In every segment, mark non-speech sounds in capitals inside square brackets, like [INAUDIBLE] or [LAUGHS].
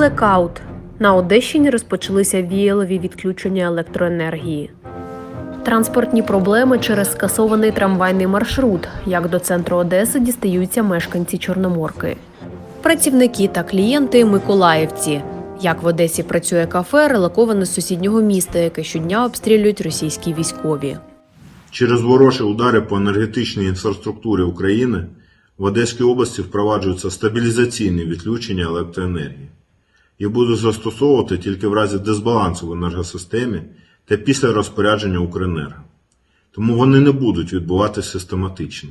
Блекаут. На Одещині розпочалися віялові відключення електроенергії. Транспортні проблеми через скасований трамвайний маршрут, як до центру Одеси дістаються мешканці Чорноморки. Працівники та клієнти Миколаївці. Як в Одесі працює кафе, релаковане з сусіднього міста, яке щодня обстрілюють російські військові. Через ворожі удари по енергетичній інфраструктурі України в Одеській області впроваджуються стабілізаційні відключення електроенергії. Їх будуть застосовувати тільки в разі дисбалансу в енергосистемі та після розпорядження Укренерго. Тому вони не будуть відбуватися систематично.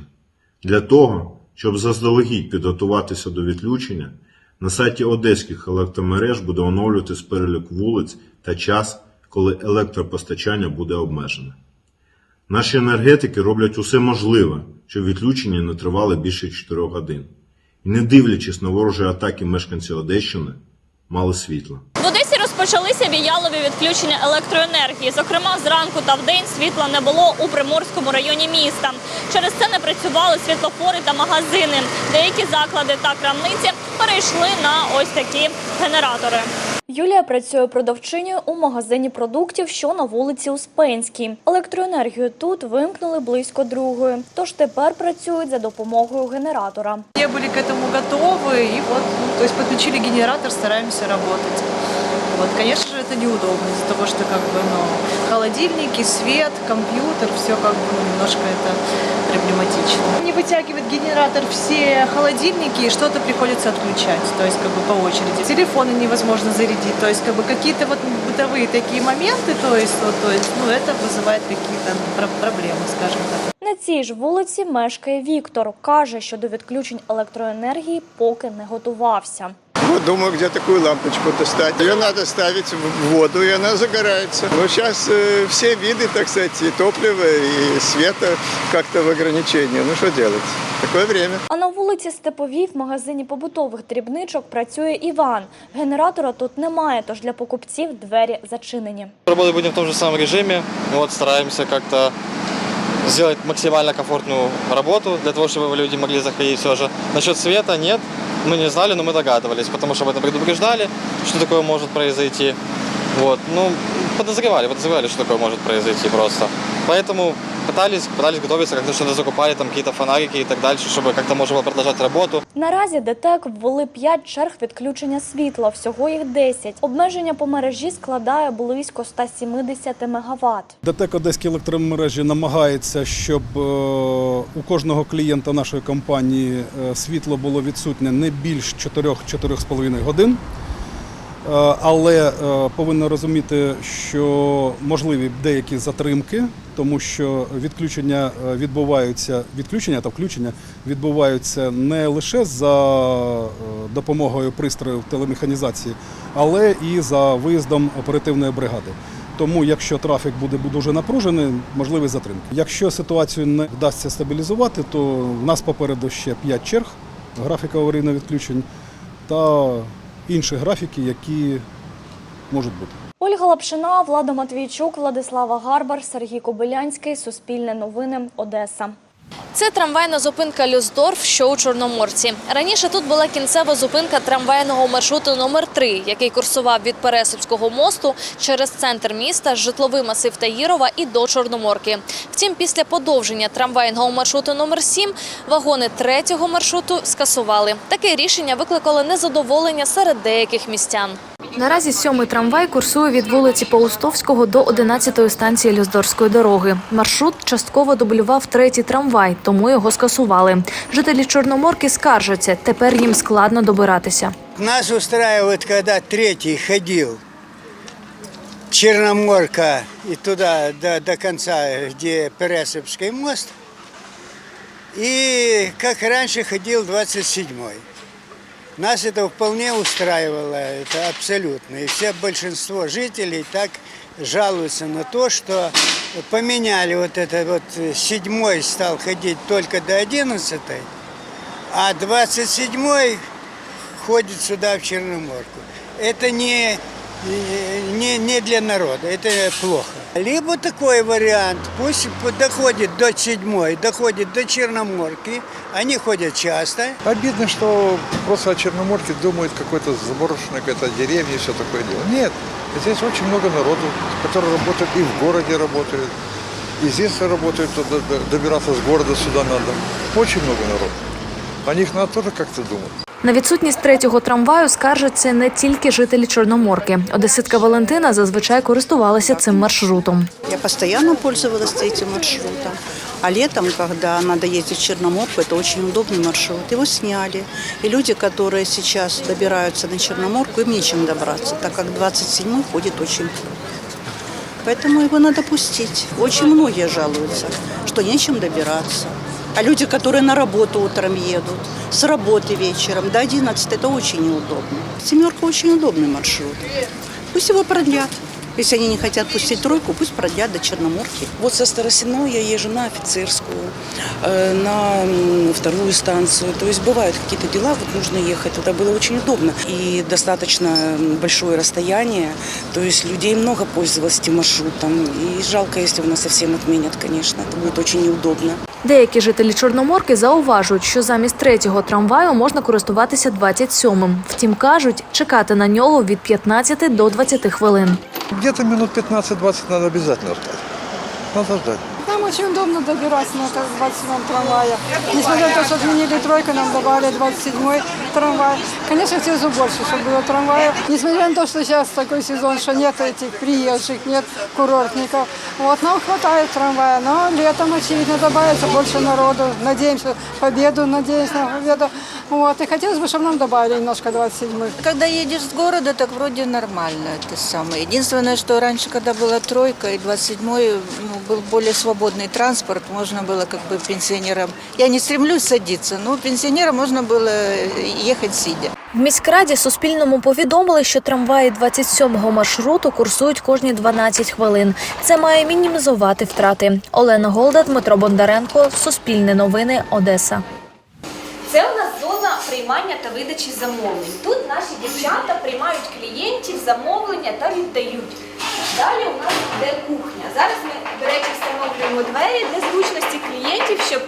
Для того, щоб заздалегідь підготуватися до відключення, на сайті одеських електромереж буде оновлюватись перелік вулиць та час, коли електропостачання буде обмежене. Наші енергетики роблять усе можливе, щоб відключення не тривали більше 4 годин. І не дивлячись на ворожі атаки мешканці Одещини, мали світло. В Одесі розпочалися віялові відключення електроенергії. Зокрема, зранку та вдень світла не було у Приморському районі міста. Через це не працювали світлофори та магазини. Деякі заклади та крамниці перейшли на ось такі генератори. Юлія працює продавчиною у магазині продуктів, що на вулиці Успенській. Електроенергію тут вимкнули близько другої, тож тепер працюють за допомогою генератора. Не были к этому готовы, и вот, ну, то есть подключили генератор, стараемся работать. Вот, конечно же, это неудобно из-за того, что как бы, ну, холодильники, свет, компьютер, все как бы ну, немножко это проблематично. Не вытягивает генератор все холодильники, и что-то приходится отключать, то есть как бы по очереди. Телефоны невозможно зарядить, то есть как бы какие-то вот бытовые такие моменты, то есть, вот, то есть, ну, это вызывает какие-то про- проблемы, скажем так. На цій ж вулиці мешкає Віктор. Каже, що до відключень електроенергії поки не готувався. Вот думаю, где такую лампочку достать. Ее надо ставить в воду, и она загорается. Но сейчас э, все виды, так сказать, и топлива, и света как-то в ограничении. Ну что делать? Такое время. А на вулиці Степовій в магазині побутових дрібничок працює Іван. Генератора тут немає, тож для покупців двері зачинені. Работать будем в том же самом режиме. Вот, стараемся как-то сделать максимально комфортную работу для того, чтобы люди могли заходить все же. Насчет света нет, мы не знали, но мы догадывались, потому что об этом предупреждали, что такое может произойти. Вот, ну, подозревали, подозревали, что такое может произойти просто. Поэтому пытались, пытались готовиться, как-то что-то закупали, там какие-то фонарики и так дальше, чтобы как-то можно было продолжать работу. Наразі ДТЕК ввели 5 черг відключення світла, всього їх 10. Обмеження по мережі складає близько 170 МВт. ДТЕК Одеські електромережі намагається, щоб е, у кожного клієнта нашої компанії е, світло було відсутнє не більш 4-4,5 годин. Е, Але е, повинно розуміти, що можливі деякі затримки, тому що відключення е, відбуваються, відключення та включення відбуваються не лише за допомогою пристроїв телемеханізації, але і за виїздом оперативної бригади. Тому, якщо трафік буде дуже напружений, можливі затримки. Якщо ситуацію не вдасться стабілізувати, то в нас попереду ще 5 черг графіка аварійного відключень та інші графіки, які можуть бути. Ольга Лапшина, Влада Матвійчук, Владислава Гарбар, Сергій Кобилянський. Суспільне новини. Одеса. Це трамвайна зупинка Люсдорф, що у Чорноморці. Раніше тут була кінцева зупинка трамвайного маршруту номер 3 який курсував від Пересипського мосту через центр міста, житловий масив Таїрова і до Чорноморки. Втім, після подовження трамвайного маршруту номер 7 вагони третього маршруту скасували. Таке рішення викликало незадоволення серед деяких містян. Наразі сьомий трамвай курсує від вулиці Паустовського до 11-ї станції Люздорської дороги. Маршрут частково дублював третій трамвай, тому його скасували. Жителі Чорноморки скаржаться, тепер їм складно добиратися. Нас устраивает, когда третий ходил Черноморка и туда до, до конца, где Пересыпский мост. И как раньше ходил 27-й. Нас это вполне устраивало, это абсолютно. И все большинство жителей так жалуются на то, что поменяли вот это вот э, седьмой стал ходить только до одиннадцатой, а 27-й ходит сюда, в Черноморку. Это не, не, не для народа, это плохо. Либо такой вариант, пусть доходит до седьмой, доходит до Черноморки, они ходят часто, Обидно, что просто о Черноморке думают какой-то заброшенной какой-то деревне и все такое дело. Нет, здесь очень много народу, которые работают и в городе работают, и здесь работают, добираться с города сюда надо. Очень много народу. О них надо тоже как-то думать. На відсутність третього трамваю скаржаться не тільки жителі Чорноморки. Одеситка Валентина зазвичай користувалася цим маршрутом. Я постоянно пользовалась этим маршрутом. А летом, когда надо ездить в Черноморку, это очень удобный маршрут. Его сняли. И люди, которые сейчас добираются на Черноморку, им нечем добраться, так как 27-й ходит очень плохо. Поэтому его надо пустить. Очень многие жалуются, что нечем добираться. А люди, которые на работу утром едут, с работы вечером до 11, это очень неудобно. Семерка очень удобный маршрут. Пусть его продлят. Если они не хотят пустить тройку, пусть продлят до Черноморки. Вот со Старосиной я езжу на офицерскую, э, на м, вторую станцию. То есть бывают какие-то дела, вот нужно ехать. Это было очень удобно. И достаточно м, большое расстояние. То есть людей много пользовалось этим маршрутом. И жалко, если у нас совсем отменят, конечно. Это будет очень неудобно. Деякі жителі Чорноморки зауважують, що замість третього трамваю можна користуватися 27-м. Втім, кажуть, чекати на нього від 15 до 20 хвилин. Где-то минут 15-20 надо обязательно ждать. Надо ждать. Нам очень удобно добираться на 27-м трамвае. Несмотря на то, что отменили тройку, нам добавили 27-й трамвай. Конечно, хотелось бы больше, чтобы было трамваев. Несмотря на то, что сейчас такой сезон, что нет этих приезжих, нет курортников. Вот, нам хватает трамвая, но летом, очевидно, добавится больше народу. Надеемся, победу, надеемся на победу. Вот, и хотелось бы, чтобы нам добавили немножко 27-х. Когда едешь с города, так вроде нормально это самое. Единственное, что раньше, когда была тройка и 27-й, ну, был более свободный транспорт, можно было как бы пенсионерам... Я не стремлюсь садиться, но пенсионерам можно было ехать сидя. В міськраді Суспільному повідомили, що трамваї 27-го маршруту курсують кожні 12 хвилин. Це має мінімізувати втрати. Олена Голда, Дмитро Бондаренко, Суспільне новини, Одеса. Це у нас зона приймання та видачі замовлень. Тут наші дівчата приймають клієнтів, замовлення та віддають. Далі у нас йде кухня. Зараз ми, до речі, встановлюємо двері для зручності клієнтів, щоб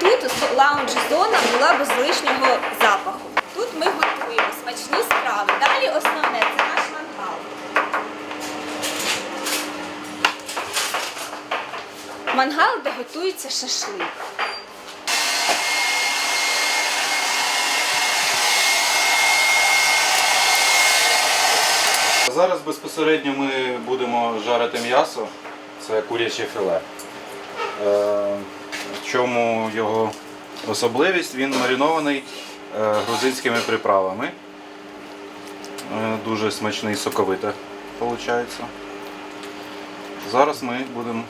тут лаунж-зона була без лишнього запаху. Тут ми готуємо смачні страви. Далі основне це наш мангал. Мангал, де готується шашлик. Зараз безпосередньо ми будемо жарити м'ясо, це куряче філе. Е, В чому його особливість? Він маринований е, грузинськими приправами. Е, Дуже смачний, соковите виходить. Зараз ми будемо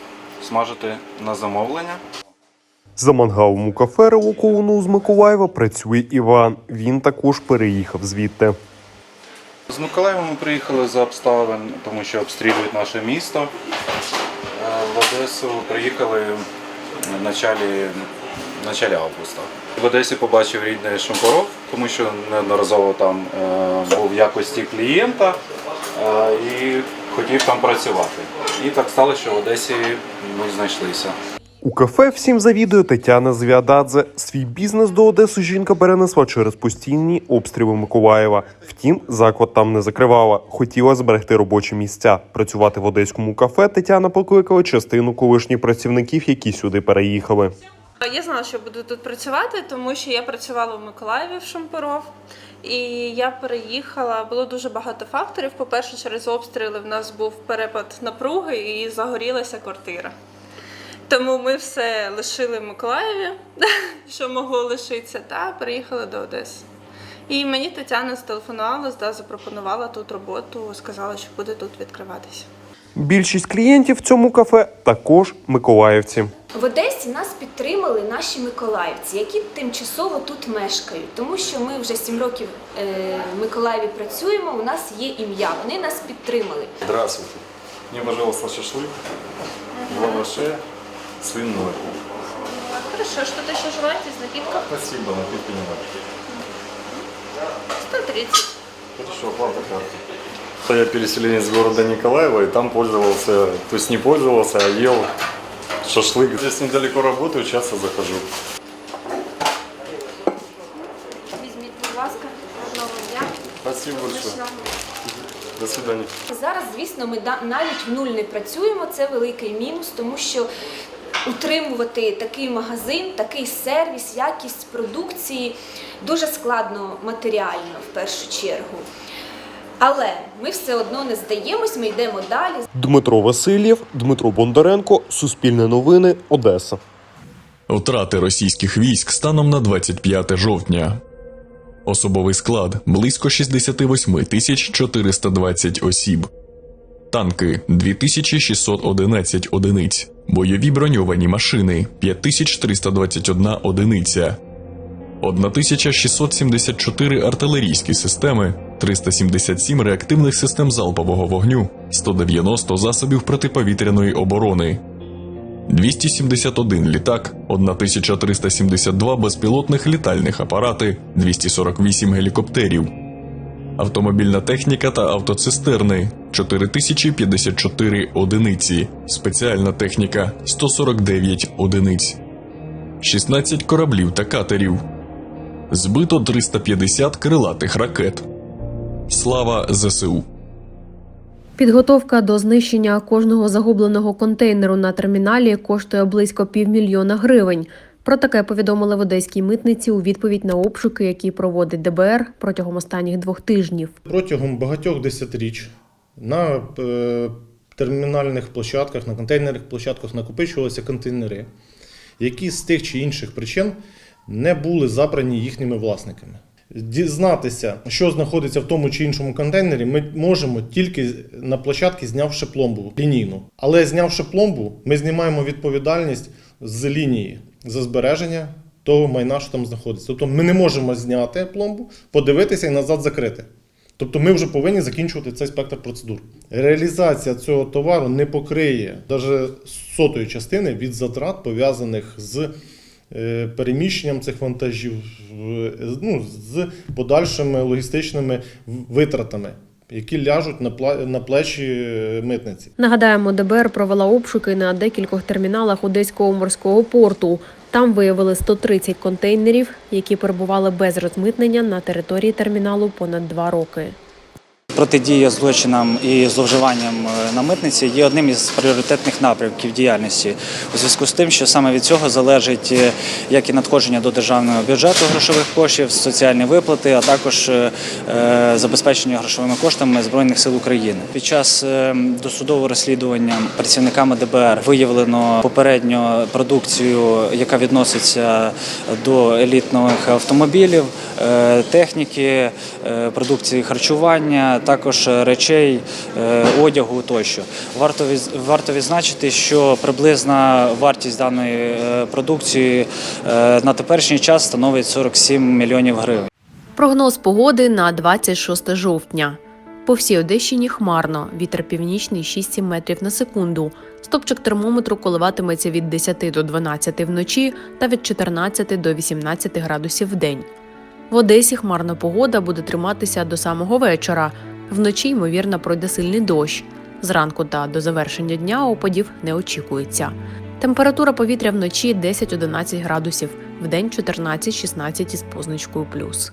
смажити на замовлення. За мангалом у кафе релокованого з Миколаєва працює Іван. Він також переїхав звідти. З Миколаєва ми приїхали за обставин, тому що обстрілюють наше місто. Е, В Одесу приїхали в началі, в началі августа. В Одесі побачив рідний Шумпоров, тому що неодноразово там е, був в якості клієнта е, і хотів там працювати. І так сталося, що в Одесі ми знайшлися. У кафе всім завідує Тетяна Звіададзе. Свій бізнес до Одеси жінка перенесла через постійні обстріли Миколаєва. Втім, заклад там не закривала. Хотіла зберегти робочі місця. Працювати в одеському кафе Тетяна покликала частину колишніх працівників, які сюди переїхали. Я знала, що буду тут працювати, тому що я працювала в Миколаєві в Шумперов. І я переїхала. Було дуже багато факторів. По-перше, через обстріли в нас був перепад напруги і загорілася квартира. Тому ми все лишили в Миколаєві, [LAUGHS] що могло лишитися, та переїхали до Одеси. І мені Тетяна зателефонувала, да, запропонувала тут роботу, сказала, що буде тут відкриватися. Більшість клієнтів в цьому кафе також миколаївці. В Одесі нас підтримали наші миколаївці, які тимчасово тут мешкають, тому що ми вже сім років е, в Миколаєві працюємо. У нас є ім'я. Вони нас підтримали. Здравствуйте. Мне, пожалуйста, шашлык, в лаваше, свиной. Хорошо, что-то еще желаете из напитков? Спасибо, напитки не надо. 130. Хорошо, оплата карты. То я переселенец города Николаева и там пользовался, то есть не пользовался, а ел шашлык. Здесь недалеко работаю, часто захожу. Візьміть, будь ласка, гарного дня. Спасибо большое. До свидания. Зараз, звісно, ми навіть в нуль не працюємо. Це великий мінус, тому що утримувати такий магазин, такий сервіс, якість продукції дуже складно матеріально в першу чергу. Але ми все одно не здаємось, ми йдемо далі. Дмитро Васильєв, Дмитро Бондаренко, Суспільне новини, Одеса. Втрати російських військ станом на 25 жовтня. Особовий склад близько 68 тисяч 420 осіб. Танки 2611 одиниць. Бойові броньовані машини 5321 одиниця. 1674 артилерійські системи, 377 реактивних систем залпового вогню, 190 засобів протиповітряної оборони, 271 літак, 1372 безпілотних літальних апарати, 248 гелікоптерів, автомобільна техніка та автоцистерни 4054 одиниці, спеціальна техніка 149 одиниць, 16 кораблів та катерів, збито 350 крилатих ракет. Слава ЗСУ! Підготовка до знищення кожного загубленого контейнеру на терміналі коштує близько півмільйона гривень. Про таке повідомили в одеській митниці у відповідь на обшуки, які проводить ДБР протягом останніх двох тижнів. Протягом багатьох десятиріч на е, термінальних площадках, на контейнерних площадках накопичувалися контейнери, які з тих чи інших причин не були забрані їхніми власниками. Дізнатися, що знаходиться в тому чи іншому контейнері, ми можемо тільки на площадці знявши пломбу лінійну. Але знявши пломбу, ми знімаємо відповідальність з лінії за збереження того майна, що там знаходиться. Тобто ми не можемо зняти пломбу, подивитися і назад закрити. Тобто ми вже повинні закінчувати цей спектр процедур. Реалізація цього товару не покриє навіть сотої частини від затрат, пов'язаних з е, переміщенням цих вантажів, ну, з подальшими логістичними витратами, які ляжуть на плечі е, митниці. Нагадаємо, ДБР провела обшуки на декількох терміналах Одеського морського порту. Там виявили 130 контейнерів, які перебували без розмитнення на території терміналу понад два роки. Протидія злочинам і зловживанням е, на митниці є одним із пріоритетних напрямків діяльності у зв'язку з тим, що саме від цього залежить е, як і надходження до державного бюджету грошових коштів, соціальні виплати, а також е, забезпечення грошовими коштами збройних сил України. Під час досудового розслідування працівниками ДБР виявлено попередньо продукцію, яка відноситься до елітних автомобілів, техніки, продукції харчування, також речей, е, одягу тощо. Варто відзначити, що приблизна вартість даної е, продукції е, на теперішній час становить 47 мільйонів гривень. Прогноз погоди на 26 жовтня. По всій Одещині хмарно, вітер північний 6-7 метрів на секунду. Стопчик термометру коливатиметься від 10 до 12 вночі та від 14 до 18 градусів в день. В Одесі хмарна погода буде триматися до самого вечора. Вночі, ймовірно, пройде сильний дощ. Зранку та до завершення дня опадів не очікується. Температура повітря вночі 10-11 градусів, вдень 14-16 із позначкою плюс.